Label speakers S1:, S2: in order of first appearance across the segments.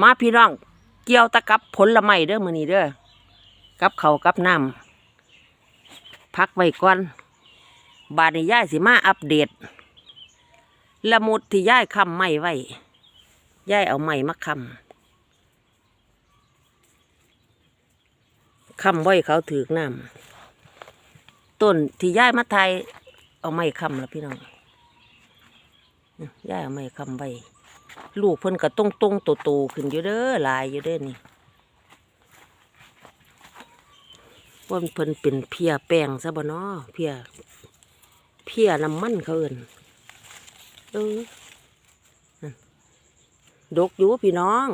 S1: มาพี่น้อง เกี่ยวตะกับผลไม้เด้อมือนี้เด้อกับเขากับน้ำพักไว้ก่อน บาดนี้ย่ายสิมาอัปเดต ละมุดที่ย่ายคำไม้ไว้ย่ายเอาไม้มาคำคำไว้เขาถือน้ำต้นที่ย่ายมาไทยเอาไม้คำแล้วพี่น้องย่ายเอาไม้คำไว้ ลูกเพิ่นก็ตรงตรงโตโตๆขึ้นอยู่เด้อลายอยู่เด้อนี่ว่าเพิ่นเป็นเพียแป้งซะบ่เนาะเพียเพียน้ำมันเขาเอิ้นเออดกอยู่พี่น้อง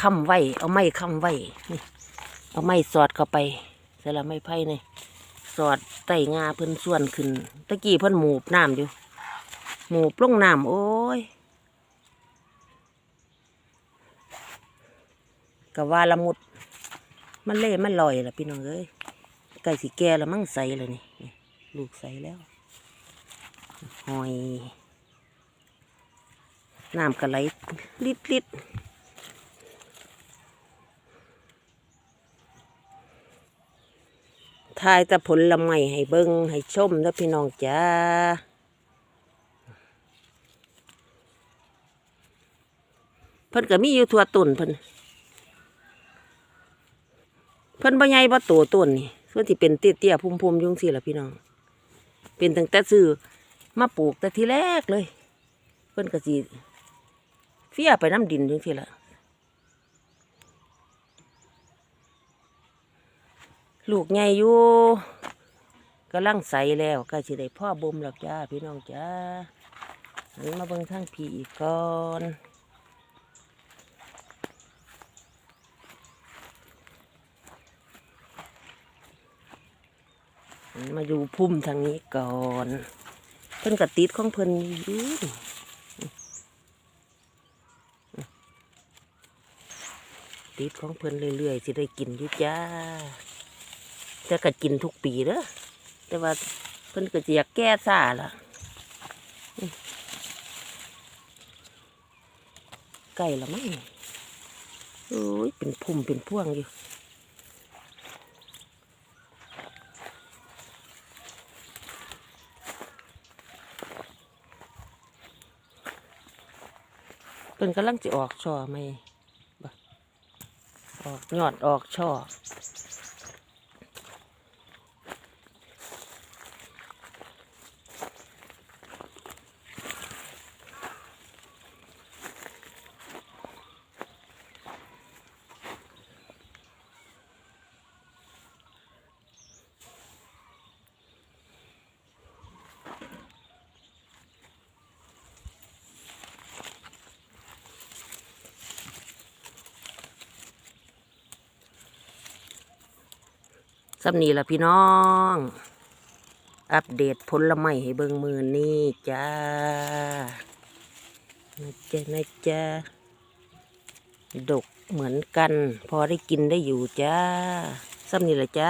S1: คำไว้ เอาไม้คำไว้ เอาไม้สอดเข้าไปใส่ละไม้ไผ่นี่ส อดไต่งาเพิ่นส่วนขึ้น ตะกี้เพิ่นหมูบน้ำอยู่ หมูบลงน้ำโอ้ยกะว่าละมุด มันเล่มันลอยละพี่น้องเอ้ยไก่สีแก่แล้วมั่งใสเลยนี่นี่ลูกใสแล้ว หอย น้ำกระไหลลิดลิด ทายแต่ผลละไม้ให้เบิ้งให้ชมนะพี่น้องจ้าเพิ่นก็มีอยู่ทั่วต้นเพิ่นเพิ่นบ่ใหญ่บ่โตต้นนี่ส่วนที่เป็นเตี้ยๆพุ่มๆอยุ่จั่งซี่ล่ะพี่น้อง เป็นตั้งแต่ซื้อมาปลูกแต่ทีแรกเลย เพิ่นก็สิเฟี้ยไปน้ำดินจังซี่ล่ะ ลูกใหญ่อยู่กำลังใสแล้วก็สิได้พ่อบ่มหรอกจ้าพี่น้องจ้าหันมาเบิ่งทางพี่อีกก่อนมาอยู่พุ่มทางนี้ก่อน เพิ่นกระติดของเพิ่นอยู่ติดของเพิ่นเรื่อยๆสิได้กินอยู่จ้า แต่ก็กินทุกปีเด้อแต่ว่าเพิ่นก็จะอยากแก้ซ่าล่ะใกล้ละมั้งโอ้ยเป็นพุ่มเป็นพวงอยู่เป็นกำลังจะออกช่อไหมออกยอดออกช่อ สำนีละพี่น้อง อัปเดตผลไม้ให้เบิ่งมือนี่จ้านะจ๊ะนะจ๊ะดกเหมือนกัน พอได้กินได้อยู่จ้าสำนีละจ้า